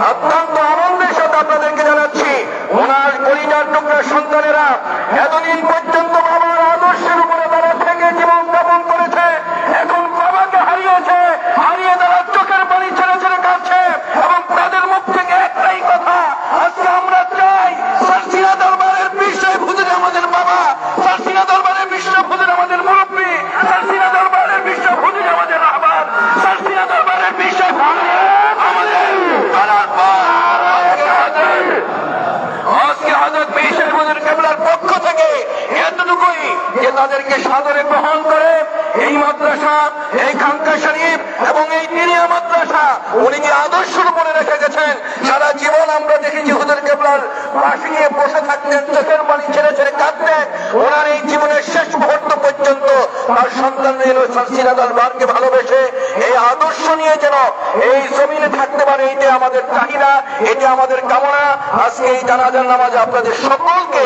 অত্যন্ত আনন্দের সাথে আপনাদেরকে জানাচ্ছি ওনার পরিবার টুকরা সন্তানেরা এতদিন পর্যন্ত বাবার আদর্শের উপরে তারা থেকে জীবন যাপন করেছে এখন বাবাকে হারিয়েছে হারিয়ে তারা চোখের পানি ছেড়ে ছেড়ে কাঁদছে এবং তাদের মুখ থেকে একটাই কথা আজকে আমরা চাই সার্সিনা দরবারের বিষয় খুঁজে আমাদের বাবা সার্সিনা দরবারের বিষয় খুঁজে আমাদের মুরব্বী সার্সিনা দরবারের বিষয় খুঁজে আমাদের রাহবার সার্সিনা দরবারের বিষয় খুঁজে আমাদের তারার আজকে হজরত পেশের হুজুর কেবলার পক্ষ থেকে যে তাদেরকে সাদরে গ্রহণ করে, এই মাদ্রাসা, এই খাঙ্কা শরীফ এবং এই তিনিয়া মাদ্রাসা, উনি যে আদর্শের উপরে রেখে গেছেন? সারা জীবন আমরা দেখেছি হুজুর কেবলার পাশে নিয়ে বসে থাকতেন, চোখের পানি ছেড়ে ছেড়ে কাঁদতেন। ওনার এই জীবনের শেষ মুহূর্ত পর্যন্ত তার সন্তান সার্সিনা দরবারকে ভালোবেসে এই আদর্শ নিয়ে যেন এই জমিনে থাকতে পারে এইটা আমাদের চাহিদা এটা আমাদের কামনা। আজকে এই জানাজার নামাজে আপনাদের সকলকে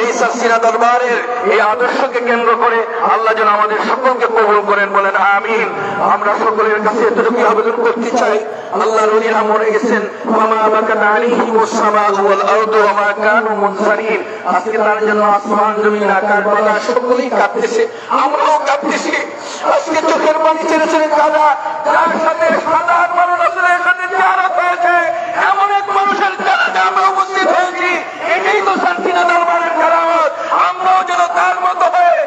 এই সার্সিনা দরবারের এই আদর্শকে কেন্দ্র করে আল্লাহ যেন আমাদের সকলকে কবুল করেন বলেন, আমিন। আমরা সকলের কাছে এতটুকু আবেদন করতে চাই আল্লাহ মরে গেছেন মামা আমাকে আজকে তার জন্য আসমান, জমিন বাতাস সকলেই আমরাও আজকে চোখের পানি ছেড়ে ছেড়ে কাদা যার সাথে মানুষ আসলে এখানে হয়েছে এমন এক মানুষের আমরা উপস্থিত হয়েছি, এটাই তো শান্তিনা দরবারের কারামত আমরাও যেন তার মতো হয়ে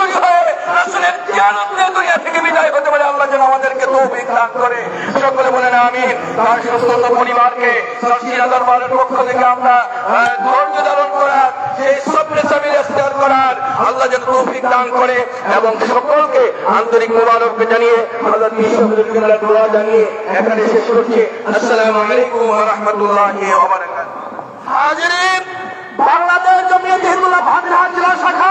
যোগ্যদর্শী হয়ে রাসূলের নিয়ে দুনিয়া থেকে বিদায় হতে পারে আল্লাহ যেন আমাদেরকে তৌফিক দান করে। সকলে বলেন আমিন। তার সমস্ত পরিবারকে শান্তিনা দরবারের পক্ষ থেকে আমরা ধৈর্য ধারণ করার, সেই স্বপ্নে সামিল ইখতিয়ার করার আল্লাহ যেন তৌফিক দান করে এবং সকলকে আন্তরিক মোবারক জানিয়ে হযরত বিশ্ববিদ্যালয়ের দোয়া জানিয়ে এখানে শেষ করছি। আসসালামু আলাইকুম ওয়া রাহমাতুল্লাহি ওয়া বারাকাতুহু। হাজিরিন, বাংলাদেশ জমিয়ত হিন্দুল্লাহ ভাগরহাট জেলা শাখা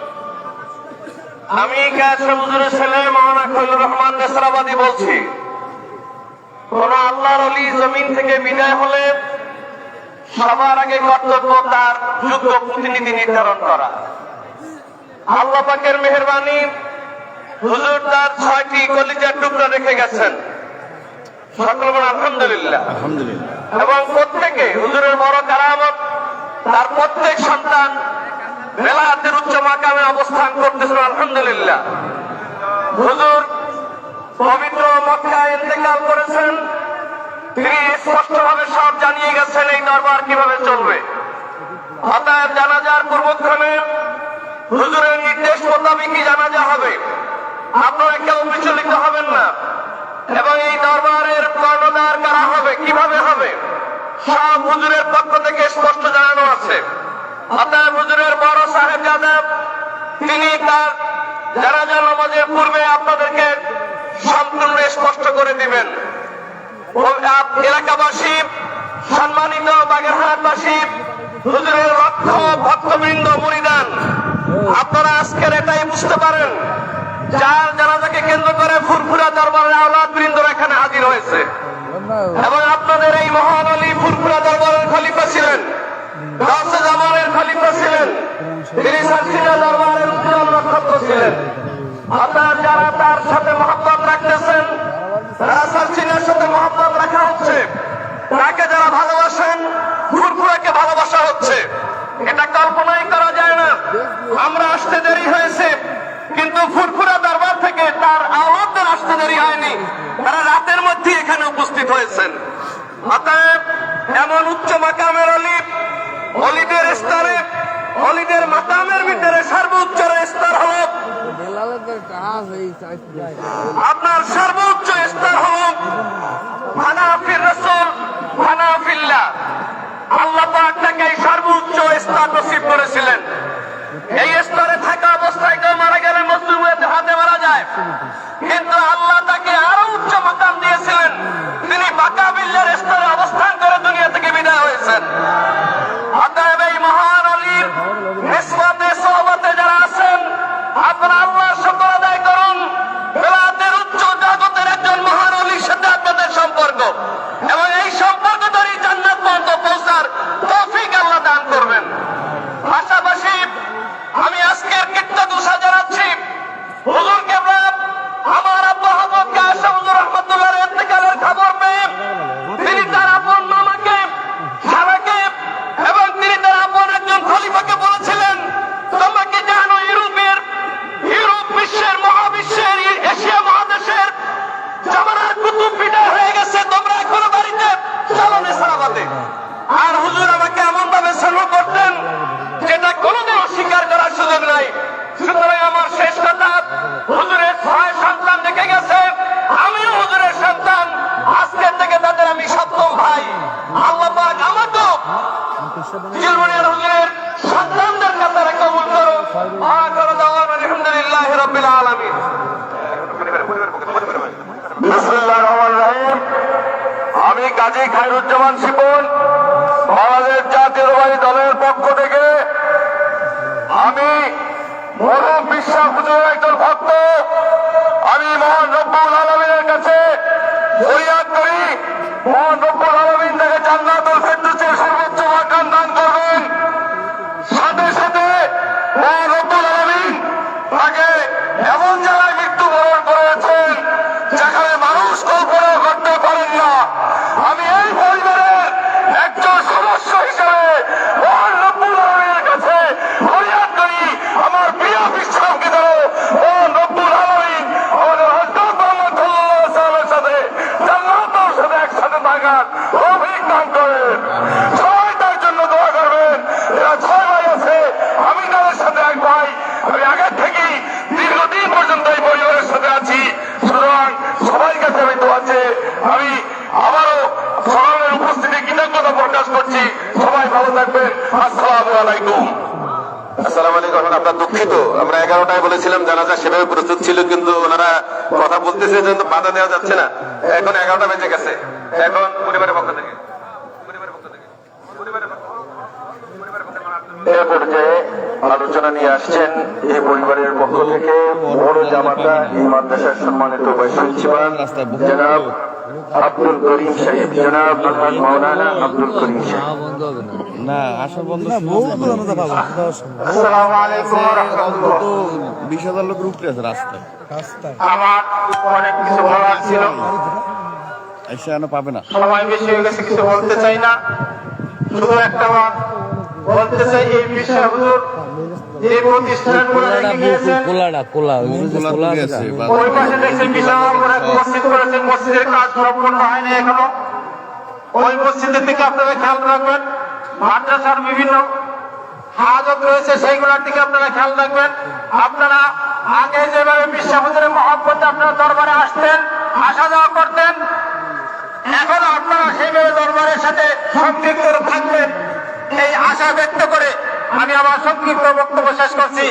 আমি কাছে হুজুরের ছেলে মাওলানা খলিলুর রহমান নেসরাবাদী বলছি। কোন আল্লাহর অলি জমিন থেকে বিদায় হলে সবার আগে কর্তব্য তার যোগ্য প্রতিনিধি নির্ধারণ করা। আল্লাহ পাকের মেহরবানি হুজুর তার ছয়টি কলিজার টুকরা রেখে গেছেন। আলহামদুলিল্লাহ। এবং প্রত্যেকে হুজুরের বড় কারামত তার প্রত্যেক সন্তান বেলাহাতের উচ্চ মাকামে অবস্থান করতেছেন আলহামদুলিল্লাহ। হুজুর, পবিত্র মক্কায় ইন্তেকাল করেছেন। তিনি স্পষ্টভাবে সব জানিয়ে গেছেন এই দরবার কীভাবে চলবে। অতএব জানাজার পূর্বক্ষণে হুজুরের নির্দেশ মোতাবেকই জানাজা হবে। আপনারা কেউ বিচলিত হবেন না। এবং এই দরবারের কর্ণধার কারা হবে, কীভাবে হবে, সব হুজুরের পক্ষ থেকে স্পষ্ট জানানো আছে। আপনারা আজকের এটাই বুঝতে পারেন, যার জানাজাকে কেন্দ্র করে ফুরফুরা দরবারের আওলাদ বৃন্দরা এখানে হাজির হয়েছে। এবং আপনাদের এই মহান আলী ফুরফুরা দরবারের খলিফা ছিলেন। খলিফা ছিলেন। তিনি সার্সিনা দরবারের উজ্জ্বল নক্ষত্র ছিলেন। আপনার যারা তার সাথে মহব্বত রাখতেছেন, তারা সার্সিনার সাথে মহব্বত রাখা হচ্ছে। তাকে যারা ভালোবাসেন ফুরফুরাকে ভালোবাসা হচ্ছে। এটা কল্পনাই করা যায় না। আমরা আসতে দেরি হয়েছে, কিন্তু ফুরফুরা দরবার থেকে তার আওলাদদের আসতে দেরি হয়নি। তারা রাতের মধ্যে এখানে উপস্থিত হয়েছেন। অতএব এমন উচ্চ মাকামের অলি অলিদের স্তরে অলিদের মাকামের ভিতরে সর্বোচ্চ স্তর হল বেলালের টাকা হয়ে যায় আপনার সর্বোচ্চ স্তর হোক হানাফির রসুল হানাফিল্লাহ আল্লাহ তাকে সর্বোচ্চ স্তর নসিব করেছিলেন। কাজী খায়রুজ্জামান শিপন, বাংলাদেশ জাতীয়তাবাদী দলের পক্ষ থেকে আমি মরম বিশ্বাস হুজুরের একজন ভক্ত, আমি মহান রব্বুল আলমিনের কাছে ফরিয়াদ করি। মহান রব্বুল আলমিন থেকে জান্নাতুল ফেরদৌসের সর্বোচ্চ মাকাম দান করবেন। সাথে সাথে মহান রব্বুল আলমিন তাকে এমন জায়গায় মৃত্যুবরণ করেছেন যেখানে মানুষ কল্পনা করতে পারেন না আমি এই পরিবারের একজন সদস্য হিসেবে মহান রব্বুল আলমীর কাছে ফরিয়াদ করি আমার প্রিয় বিশ্বাসকে ধরো মহান রব্বুল আলমিন আমাদের হজরত মোহাম্মদ সাল্লাল্লাহু আলাইহি ওয়াসাল্লামের সাথে জান্নাতের সাথে একসাথে থাকার তৌফিক দান করেন সবাই তার জন্য দোয়া করবেন এরা ছয় ভাই আছে আমি তাদের সাথে এক ভাই আমি আগের থেকেই দীর্ঘদিন পর্যন্ত এই পরিবারের সাথে আছি সুতরাং সবাই কাছে আমি দোয়া চেয়ে আমি আবারও সকালের উপস্থিতি প্রকাশ করছি। সবাই ভালো থাকবেন। আসসালামু আলাইকুম। আসসালামু আলাইকুম। আপনার দুঃখিত। আমরা এগারোটায় বলেছিলাম জানাজা সেভাবে প্রস্তুত ছিল কিন্তু ওনারা কথা বলতেছে কিন্তু বাধা দেওয়া যাচ্ছে না। এখন এগারোটা বেজে গেছে। এখন পরিবারের পক্ষ থেকে। এ পর্যায়ে আলোচনা নিয়ে আসছেন এই পরিবারের পক্ষ থেকে বড় জামাতা এই মাদ্রাসার সম্মানিত ভাইস প্রিন্সিপাল জনাব আব্দুল করিম সাহেব জনাব আলহাজ মাওলানা আব্দুল করিম সাহেব। না আসা বন্ধ আসসালামু আলাইকুম ওয়া রাহমাতুল্লাহ। তো বিশ হাজার লোকের উপরে আছে রাস্তায়। আমার অনেক কিছু বলার ছিল। এসে এনে পাবে না। সময় বেশি হয়ে গেছে কিছু বলতে চাই না। শুধু একটা বলতে চাই এই বিষয়ে হুজুর। যে কোলা ওই কোলা আছে আছে। ওই পাশে দেখছেন বিশাল বড় মসজিদ করেছেন? মসজিদের কাজ সম্পূর্ণ হয়নি এখনও। ওই মসজিদের দিকে আপনারা খেয়াল রাখবেন। মাদ্রাসার বিভিন্ন হাজত রয়েছে সেইগুলোর দিকে আপনারা খেয়াল রাখবেন। আপনারা আগে যেভাবে বিশ্বাসের মহব্বতে আপনারা দরবারে আসতেন আসা যাওয়া করতেন। এখন আপনারা সেইভাবে দরবারের সাথে সম্পৃক্ত থাকবেন। এই আশা ব্যক্ত করে আমি আমার সংক্ষিপ্ত বক্তব্য শেষ করছি।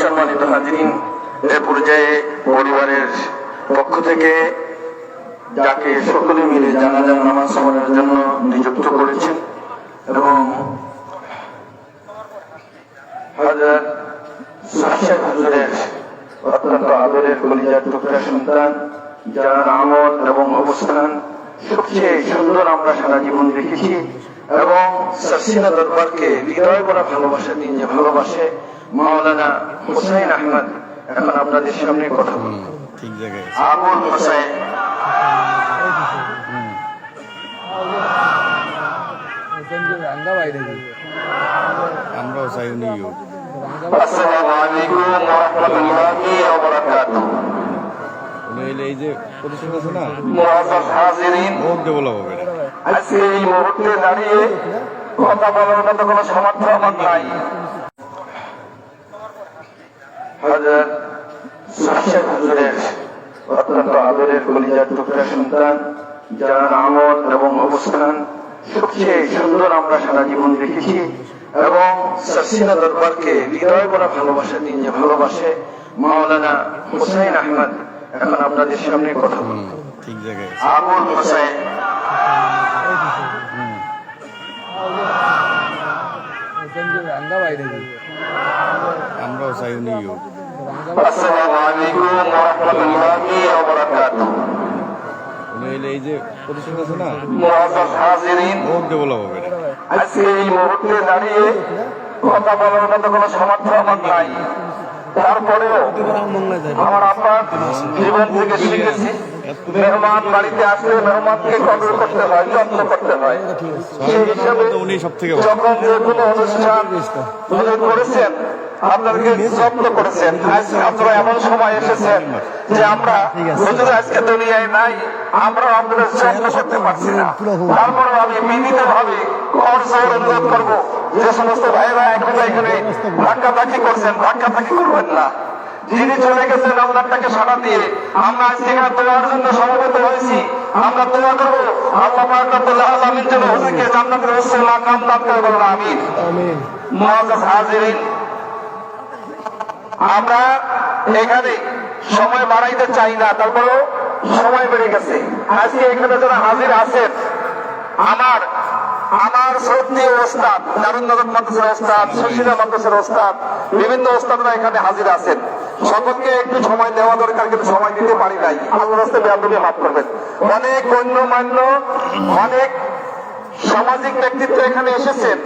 সম্মানিত এ পর্যায়ে পরিবারের পক্ষ থেকে যাকে সকলে মিলে জানাজার নামাজ পড়ার জন্য নিযুক্ত করেছেন এবং অত্যন্ত আদরের কলিজার টুকরা সন্তান যার আমল এবং অবস্থান সবচেয়ে সুন্দর আমরা সারা জীবন দেখেছি এবং সাসিনা দরবারকে হৃদয় করা ভালোবাসা দিন যে ভালোবাসে মাওলানা হুসাইন আহমদ। এখন আপনাদের সামনে কথা বলব। আবুল দিই। আমরাও চাই উনি আসসালামু আলাইকুম ওয়া রাহমাতুল্লাহি। উনি হইলে এই যে প্রতিষ্ঠান আছে না? বহুত ডেভেলপ হবে। আজকে এই মুহূর্তে দাঁড়িয়ে কথা বলার মতো কোনো সামর্থ্য আমার নাই। হাজার সাহেব হুজুরের অত্যন্ত আদরের কলিজার টুকরা সন্তান যার আমল এবং অবস্থান সবচেয়ে সুন্দর আমরা সারা জীবন দেখেছি এবং সাসিনা দরবারকে হৃদয় করা ভালোবাসা দিন যে ভালোবাসে মাওলানা হুসাইন আহমদ। এখন আপনাদের সামনে কথা বলব। ঠিক জায়গায় আবুল হোসেন। এখানে রাঙ্গা বাইরে দিই। আমরাও চাই উনি আসসালামু আলাইকুম ওয়া রাহমাতুল্লাহি ওয়া বারাকাতুহু এই যে প্রতিষ্ঠান আছে না? হবে আজকে এই মুহূর্তে দাঁড়িয়ে কথা বলার মতো কোনো সামর্থ্য আমার নাই। তারপরেও আমার আব্বা জীবন থেকে শিখেছি। মেহমান বাড়িতে আসলে মেহমানকে কদর করতে হয় যত্ন করতে হয়। সেই হিসাবে উনি সব থেকে ভালো যখন যে কোনো অনুষ্ঠান করেছেন আপনাদেরকে যত্ন করেছেন। আজকে আপনারা এমন সময় এসেছেন যে আমরা হুজুর আজকে দুনিয়ায় নাই আমরা আপনাদের যত্ন করতে পারছি না। তারপরে আমি বিনীত ভাবে করজোর অনুরোধ করব যে সমস্ত ভাইরা এখন এখানে ধাক্কা ধাক্কি করছেন ধাক্কা ধাক্কি করবেন না। যিনি চলে গেছেন আপনারটাকে সাড়া দিয়ে আমরা আজকে এখানে তোমার জন্য সমবেত হয়েছি। আমরা দোয়া করব আল্লাহ রব্বুল আলামিন যেন হুজুরকে জান্নাতের উচ্চ মাকাম দান করে বলুন আমিন। মুআজ্জাজ হাজিরিন আমরা এখানে সময় বাড়াইতে চাই না। তারপরেও সময় বেড়ে গেছে। আজকে এখানে যারা হাজির আছেন, আমার আমার শ্রদ্ধেয় ওস্তাদ দারুন্নগর মাদ্রাসার ওস্তাদ, সুশীলা মাদ্রাসার ওস্তাদ, বিভিন্ন ওস্তাদরা এখানে হাজির আছেন। সকলকে একটু সময় দেওয়া দরকার, কিন্তু সময় দিতে পারি নাই। আল্লাহ রাস্তায় বেয়াদবি মাফ করবেন। অনেক গণ্যমান্য, অনেক সামাজিক ব্যক্তিত্ব এখানে এসেছেন।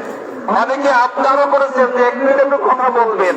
অনেকে আবদারও করেছেন যে এক মিনিট একটু কথা বলবেন।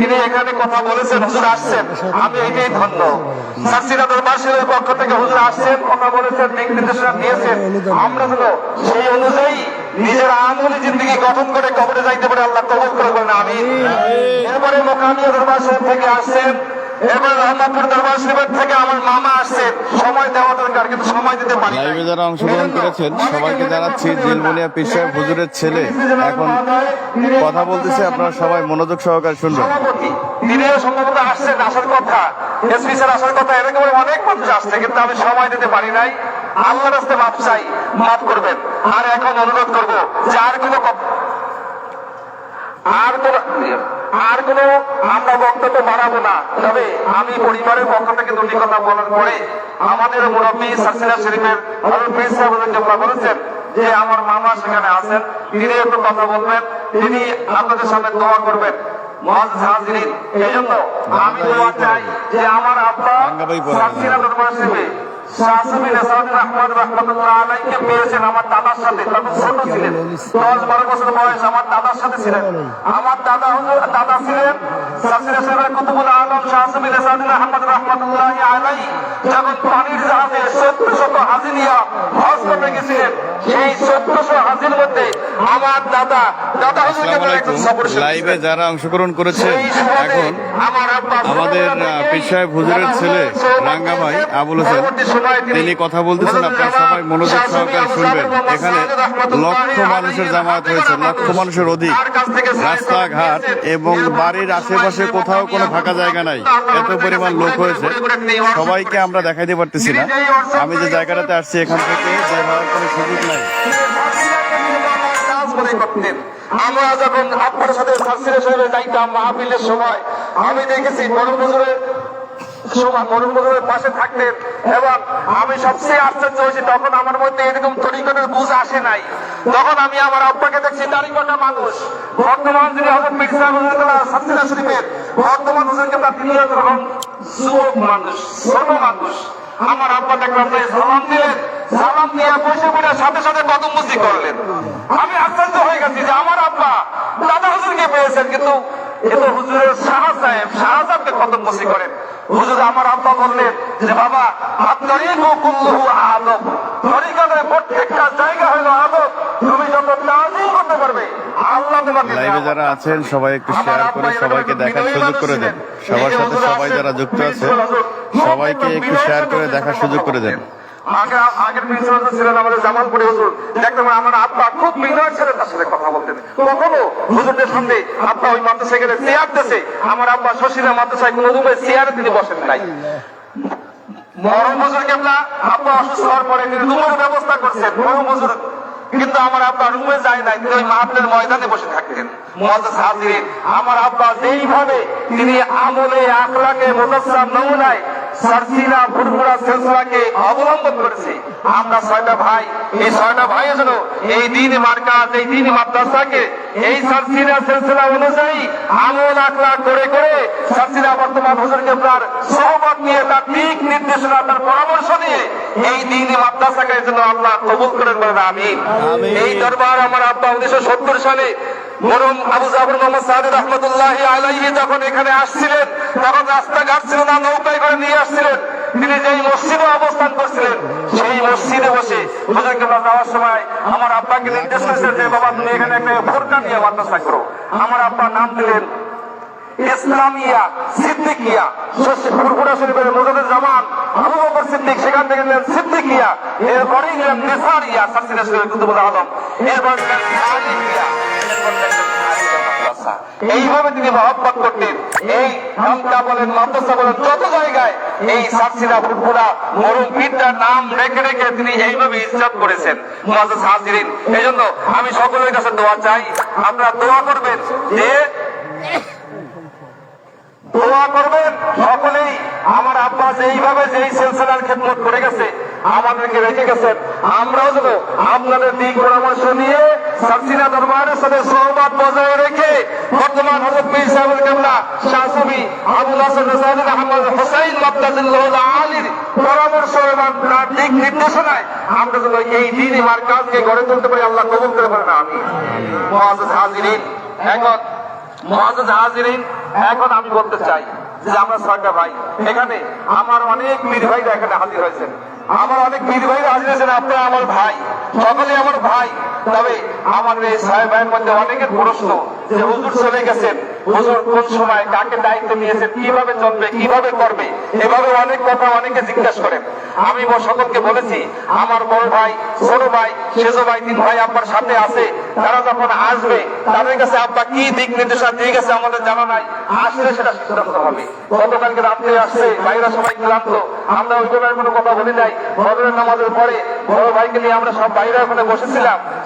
তিনি এখানে কথা বলেছেন, হুজুর আসছেন। আমি এটাই ধন্য। সাসিরা দরবাসের পক্ষ থেকে হুজুর আসছেন কথা বলেছেন, দিক নির্দেশনা দিয়েছেন। আমরা হলো সেই অনুযায়ী নিজের আমলি জিন্দগি গঠন করে কবরে যাইতে পারে, আল্লাহ কবুল করে বলেন আমি এরপরে মোকামিয়া দরবার থেকে আসছেন। এরপরে রহমতপুর দরবার শরীফের থেকে আমার মামা আসছেন সময় দেওয়া দরকার কিন্তু সময় দিতে পারি লাইভে যারা অংশগ্রহণ করেছেন সবাইকে জানাচ্ছি হুজুরের ছেলে। এখন কথা বলতেছে আপনারা সবাই মনোযোগ সহকারে শুনবেন। তিনিও সম্ভবত আসছেন আসার কথা। এসপি স্যার আসার কথা এরকম অনেক মানুষ আসছে কিন্তু আমি সময় দিতে পারি নাই। আল্লাহ রাস্তে মাপ চাই মাফ করবেন। আর এখন অনুরোধ করব যে আর কোনো আর কোন আর কোন আমরা বক্তব্য বাড়াবো না। তবে আমি পরিবারের পক্ষ থেকে দুটি কথা বলার পরে আমাদের মুরব্বী সাসিনা শরীফের হজরত পীর সাহেব হুজুরকে আমরা বলেছেন যে আমার মামা সেখানে আছেন তিনি একটু কথা বলবেন তিনি আপনাদের সামনে দোয়া করবেন। মহাজ এই জন্য আমি দোয়া চাই যে আমার আব্বা রাঙ্গাবাই সাসিনা দরবার আমার দাদার সাথে। ছোট ছিলেন। দশ বারো বছর বয়স আমার দাদার সাথে ছিলেন। আমার দাদা দাদা ছিলেন কুতুবুল আলম শাহসুবি আহমদ রহমতুল্লাহ আলাই যখন পানির জাহাজে সত্য শত হাজি হজ করতে গেছিলেন। সেই সত্তরশো হাজির মধ্যে আমার দাদা দাদা হুজুরকে আসসালামু একজন আলাইকুম। সফর লাইভে যারা অংশগ্রহণ সময়ে এখন আমাদের, আহ, পীর সাহেব হুজুরের ছেলে রাঙ্গা ভাই আবুল হোসেন, তিনি কথা বলতেছেন, আপনারা সবাই মনোযোগ সহকারে শুনবেন। এখানে লক্ষ মানুষের জামায়াত হয়েছে, লক্ষ মানুষের অধিক। রাস্তাঘাট এবং বাড়ির আশেপাশে কোথাও কোনো ফাঁকা জায়গা নাই। এত পরিমাণ লোক হয়েছে। সবাইকে আমরা দেখাইতে পারতেছি না। আমি যে জায়গাটাতে আসছি এখান থেকে বের হওয়ার কোনো সুযোগ নাই। আমরা যখন আপনার সাথে সার্সিরে শহরে যাইতাম মাহফিলের সময় আমি দেখেছি মরুম সময় পাশে থাকতেন এবং আমি সবচেয়ে আশ্চর্য হয়েছি, তখন আমার মধ্যে এরকম তরিকতের বুঝ আসে নাই। তখন আমি আমার আব্বাকে দেখছি তারিকটা মানুষ। বর্তমান যিনি হজরত মির্জা হুজুরুল্লাহ শরীফের বর্তমান হুজুরকে তার তিনি রকম যুবক মানুষ, ছোট মানুষ, আমার আব্বা দেখলাম যে সালাম দিলেন। সালাম দিয়ে বসে পড়ে সাথে সাথে কদম মুসি করলেন। আমি আশ্চর্য হয়ে গেছি যে আমার আব্বা দাদা হুজুরকে পেয়েছেন, কিন্তু এ হুজুরের শাহ সাহেব শাহ সাহেবকে কদম করেন? হুজুর আমার আব্বা বললেন যে বাবা আপনারই কুল্লুহু আদব। তরিকাদের প্রত্যেকটা জায়গা হলো আদব। তুমি যত তাজিম করতে পারবে লাইভে যারা আছেন সবাই একটু শেয়ার করে সবাইকে দেখার সুযোগ করে দেন। সবার সাথে সবাই যারা যুক্ত আছে সবাইকে একটু শেয়ার করে দেখার সুযোগ করে দেন। আগে আগের প্রিন্সিপাল ছিলেন আমাদের হুজুর। দেখতাম আমার আব্বা খুব সাথে কথা বলতেন। কখনো হুজুরদের আব্বা ওই মাদ্রাসায় গেলে চেয়ার দেশে আমার আব্বা মাদ্রাসায় কোনো চেয়ারে তিনি বসেন নাই। মরম হুজুর আব্বা অসুস্থ হওয়ার পরে তিনি রুমের ব্যবস্থা করছেন। মরম হুজুর কিন্তু আমার আব্বা রুমে যায় নাই, তিনি ওই মাহফিলের ময়দানে বসে থাকতেন আমার আব্বা যেইভাবে তিনি আমলে, আখলাকে মুজাসসাম নমুনায় সারসিনা ফুরফুরা সিলসিলাকে অবলম্বন করেছে। আমরা ছয়টা ভাই এই ছয়টা ভাই যেন এই দিন মার্কাজ এই দিন মাদ্রাসাকে এই সারসিনা সিলসিলা অনুযায়ী আমল আকলা করে করে সারসিনা বর্তমান হুজুর কেবলার সহমত নিয়ে তার দিক নির্দেশনা তার পরামর্শ নিয়ে এই দিন মাদ্রাসাকে যেন আল্লাহ কবুল করেন বলেন আমিন। এই দরবার আমার আব্বা উনিশশো সত্তর সালে মরম আবু জাফর মোহাম্মদ সাহেদ রহমতুল্লাহ আলাইহি যখন এখানে আসছিলেন, তখন রাস্তাঘাট ছিল না, নৌকায় করে নিয়ে আসছিলেন। তিনি যেই মসজিদে অবস্থান করছিলেন, সেই মসজিদে বসে হুজুর কেবলা যাওয়ার সময়, আমার আব্বাকে নির্দেশ করেছেন যে, বাবা, তুমি এখানে একটা ফোরকা নিয়ে মাদ্রাসা করো আমার আব্বা নাম দিলেন ইসলামিয়া সিদ্দিকিয়া। ফুরফুরা শরীফের মুজাদের জামান, আবু বকর সিদ্দিক, সেখান থেকে নিলেন সিদ্দিকিয়া। এরপরে নিলেন নেসারিয়া সাসিনা শরীফ কুতুবুল আলম এরপর নিলেন সালিকিয়া মাদ্রাসা। এইভাবে তিনি মহব্বত করতেন এই খানকা বলেন মাদ্রাসা বলেন, যত জায়গায় এই সাকসিনা ফুরফুরা মরুম পীরটার নাম রেখে রেখে তিনি এইভাবে ইজ্জত করেছেন মুআজ্জাজ হাজিরিন এই জন্য আমি সকলের কাছে দোয়া চাই, আপনারা দোয়া করবেন যে দোয়া করবেন, সকলেই আমার আব্বা যেইভাবে যেই সিলসিলার খেদমত করে গেছে, আমাদেরকে রেখে গেছেন আমরাও যেন আপনাদের দিক পরামর্শ নিয়ে সারসিনা দরবারের সাথে সহবাদ বজায় রেখে বর্তমান আবুল হাসান আহমদ হোসাইন আলীর পরামর্শ এবং তার দিক নির্দেশনায় আমরা যেন এই গড়ে তুলতে পারি, আল্লাহ কবুল করে পারেন আমি হাজিরিন এখন হাজিরিন এখন আমি বলতে চাই যে আমরা ভাই, এখানে আমার অনেক বীর ভাইরা এখানে হাজির হয়েছেন। আমার অনেক বীর ভাই হয়েছেন আপনারা আমার ভাই। সকলে আমার ভাই। তবে আমার এই সাহেব ভাইয়ের মধ্যে অনেকের প্রশ্ন, যে হুজুর চলে গেছেন। হুজুর, কোন সময় কাকে দায়িত্ব কীভাবে চলবে, কীভাবে করবে, এভাবে অনেক কথা অনেকে জিজ্ঞাসা করেন। আমি সকলকে বলেছি, আমার বড় ভাই, ছোট ভাই, সেজো ভাই, তিন ভাই আব্বার সাথে আছে, তারা যখন আসবে, তাদের কাছে আব্বা কি দিক নির্দেশনা দিয়ে গেছে আমাদের জানা নাই, আসলে সেটা সিদ্ধান্ত হবে। গতকালকে রাত্রে আসছে, ভাইরা সবাই ক্লান্ত, আমরা ওই কোনো কথা বলি নাই, বদরের নামাজের পরে বড় ভাইকে নিয়ে আমরা সব ভাইরা ওখানে বসেছিলাম।